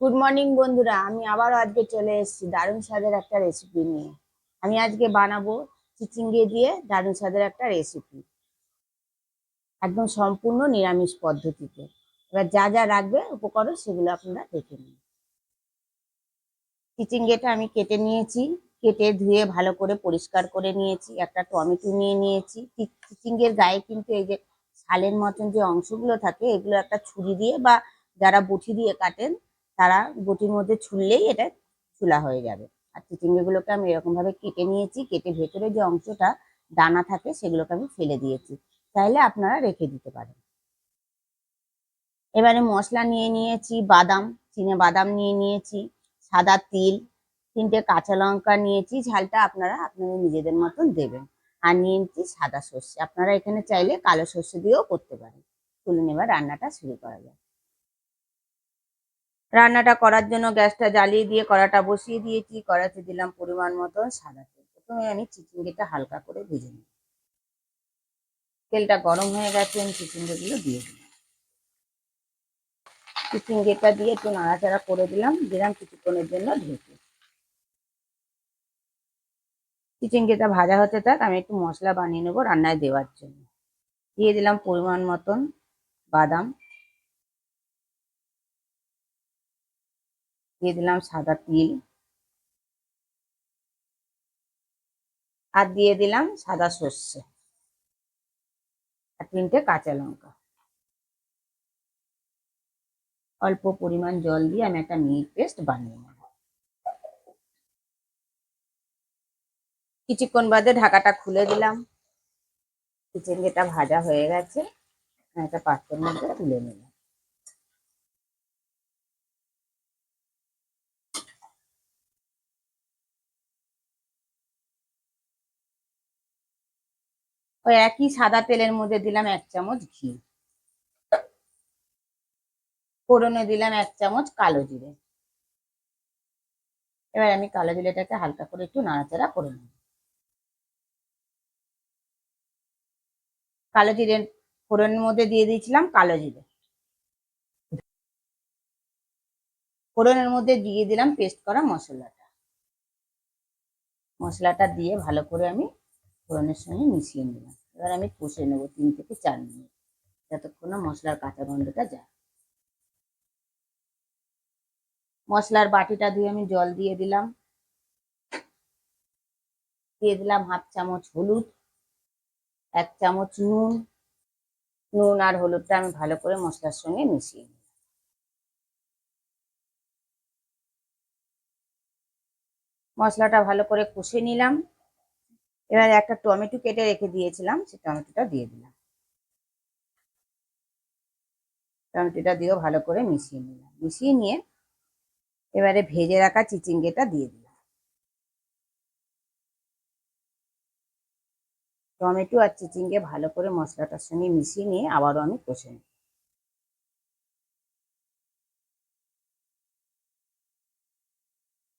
Good morning বন্ধুরা। আমি আবারও আজকে চলে এসেছি দারুণ স্বাদের একটা রেসিপি নিয়ে। আমি আজকে বানাবো চিচিঙ্গে দিয়ে দারুণ স্বাদের একটা রেসিপি একদম সম্পূর্ণ নিরামিষ পদ্ধতিতে। এবার যা যা রাখবে উপকরণ সেগুলো আপনারা দেখে নিন। চিচিঙ্গেটা আমি কেটে নিয়েছি। কেটে ধুয়ে ভালো করে পরিষ্কার করে নিয়েছি। একটা টমেটো নিয়ে নিয়েছি। চিচিঙ্গের গায়ে কিন্তু এই যে ছালের মতন যে অংশগুলো থাকে, এগুলো একটা ছুরি দিয়ে বা যারা বটি দিয়ে কাটেন তারা বটির মধ্যে ছুললেই এটা ছুলা হয়ে যাবে। আর চিচিঙ্গেগুলোকে আমি এরকম ভাবে কেটে নিয়েছি, কেটে ভেতরে যে অংশটা দানা থাকে সেগুলোকে আমি ফেলে দিয়েছি। চাইলে আপনারা রেখে দিতে পারেন। এবারে মশলা নিয়ে নিয়েছি, বাদাম, চিনে বাদাম নিয়ে নিয়েছি, সাদা তিল, তিনটে কাঁচা লঙ্কা নিয়েছি, ঝালটা আপনারা আপনাদের নিজেদের মতন দেবেন। আর নিয়েছি সাদা সর্ষে। আপনারা এখানে চাইলে কালো সর্ষে দিয়েও করতে পারেন। চলুন এবার রান্নাটা শুরু করা যায় রান্নাটা করার জন্য গ্যাসটা জ্বালিয়ে দিয়ে কড়াটা বসিয়ে দিয়েছি। কড়াতে দিলাম পরিমাণ মতন সাদা তেল। প্রথমে আমি চিচিঙ্গিটা হালকা করে ভেজে নিই তেলটা গরম হয়ে গেছে, আমি চিচিঙ্গিগুলো দিয়ে দিলাম। চিচিঙ্গিটা দিয়ে একটু নাড়াচাড়া করে দিলাম। দিলাম কিছুক্ষণের জন্য ঢেকে। চিচিঙ্গিটা ভাজা হতে থাক, আমি একটু মশলা বানিয়ে নেব রান্নায় দেওয়ার জন্য। দিয়ে দিলাম পরিমাণ মতন বাদাম। দিয়ে দিলাম সাদা তিল। আর দিয়ে দিলাম সাদা সর্ষে। আর তিনটে কাঁচা লঙ্কা। অল্প পরিমাণ জল দিয়ে আমি একটা মিট পেস্ট বানিয়ে নেব। কিছুক্ষণ বাদে ঢাকাটা খুলে দিলাম। চিচিঙ্গেটা ভাজা হয়ে গেছে। একটা পাত্রের মধ্যে তুলে নিলাম। ওই একই সাদা তেলের মধ্যে দিলাম এক চামচ ঘি। ফোড়নে দিলাম এক চামচ কালো জিরে। এবার আমি কালো জিরেটাকে হালকা করে একটু নাড়াচাড়া করে নেব। কালো জিরে ফোড়নের মধ্যে দিয়ে দিয়েছিলাম কালো জিরে। ফোড়নের মধ্যে দিয়ে দিলাম পেস্ট করা মশলাটা। মশলাটা দিয়ে ভালো করে আমি ফোড়নের সঙ্গে মিশিয়ে নিলাম। এবার আমি কষে নেব তিন থেকে চার মিনিট, যতক্ষণ না মশলার কাঁচা গন্ধটা যায়। মশলার বাটিটা ধুয়ে আমি জল দিয়ে দিলাম। দিয়ে দিলাম হাফ চামচ হলুদ, এক চামচ নুন। নুন আর হলুদটা আমি ভালো করে মশলার সঙ্গে মিশিয়ে নিই মশলাটা ভালো করে কষে নিলাম। এবার একটা টমেটো কেটে রেখে দিয়েছিলাম, সে টমেটোটা দিয়ে দিলাম। টমেটোটা দিয়েও ভালো করে মিশিয়ে নিলাম। মিশিয়ে নিয়ে এবারে ভেজে রাখা চিচিঙ্গেটা দিয়ে দিলাম। টমেটো আর চিচিঙ্গে ভালো করে মশলাটার সঙ্গে মিশিয়ে নিয়ে আবারও আমি কষে নিই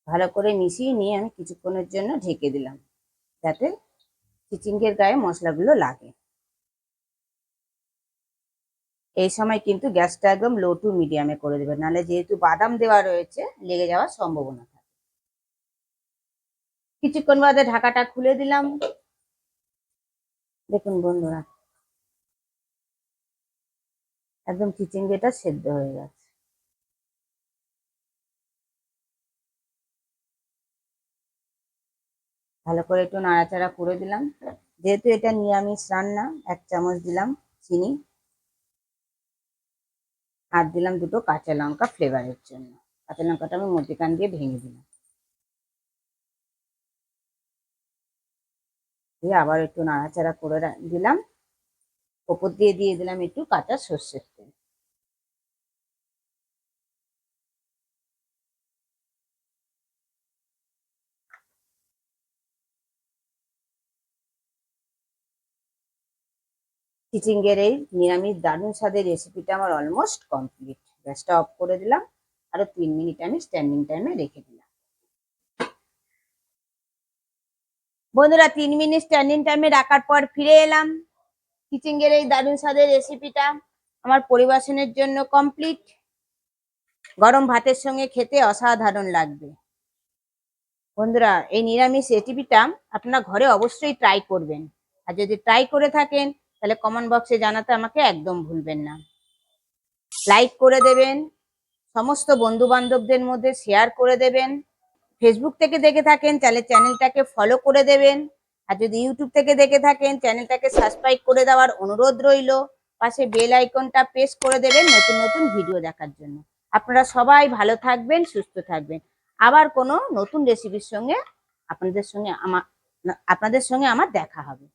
ভালো করে মিশিয়ে নিয়ে আমি কিছুক্ষণের জন্য ঢেকে দিলাম। যাতে চিচিঙ্গের গায়ে মশলাগুলো লাগে। এই সময় কিন্তু গ্যাসটা একদম লো টু মিডিয়ামে করে দেবেন, নাহলে যেহেতু বাদাম দেওয়া রয়েছে, লেগে যাওয়ার সম্ভাবনা থাকে। কিছুক্ষণ বাদে ঢাকাটা খুলে দিলাম। দেখুন বন্ধুরা, একদম চিচিঙ্গেটা সেদ্ধ হয়ে গেছে। ভালো করে একটু নাড়াচাড়া করে দিলাম। যেহেতু এটা নিরামিষ রান্না, এক চামচ দিলাম চিনি। আর দিলাম দুটো কাঁচা লঙ্কা ফ্লেভারের জন্য। কাঁচা লঙ্কাটা আমি মধ্যিখান দিয়ে ভেঙে দিলাম। দিয়ে আবার একটু নাড়াচাড়া করে দিলাম। ওপর দিয়ে দিয়ে দিলাম একটু কাঁচা সর্ষের তেল। চিচিঙ্গের এই নিরামিষ দারুণ স্বাদের রেসিপিটা আমার অলমোস্ট কমপ্লিট গ্যাসটা অফ করে দিলাম, আরও তিন মিনিট আমি স্ট্যান্ডিং টাইমে রেখে দিলাম। বন্ধুরা, তিন মিনিট স্ট্যান্ডিং টাইমে রাখার পর ফিরে এলাম। চিচিঙ্গের এই দারুণ স্বাদের রেসিপিটা আমার পরিবেশনের জন্য কমপ্লিট গরম ভাতের সঙ্গে খেতে অসাধারণ লাগবে। বন্ধুরা, এই নিরামিষ রেসিপিটা আপনারা ঘরে অবশ্যই ট্রাই করবেন। আর যদি ট্রাই করে থাকেন তাহলে কমেন্ট বক্সে জানাতে আমাকে একদম ভুলবেন না। লাইক করে দেবেন, সমস্ত বন্ধু বান্ধবদের মধ্যে শেয়ার করে দেবেন ফেসবুক থেকে দেখে থাকেন, তাহলে চ্যানেলটাকে ফলো করে দেবেন, আর যদি ইউটিউব থেকে দেখে থাকেন চ্যানেলটাকে সাবস্ক্রাইব করে দেওয়ার অনুরোধ রইল, পাশে বেল আইকনটা প্রেস করে দেবেন নতুন নতুন ভিডিও দেখার জন্য। আপনারা সবাই ভালো থাকবেন, সুস্থ থাকবেন। আবার কোনো নতুন রেসিপির সঙ্গে আপনাদের সঙ্গে আমার আপনাদের সঙ্গে আমার দেখা হবে।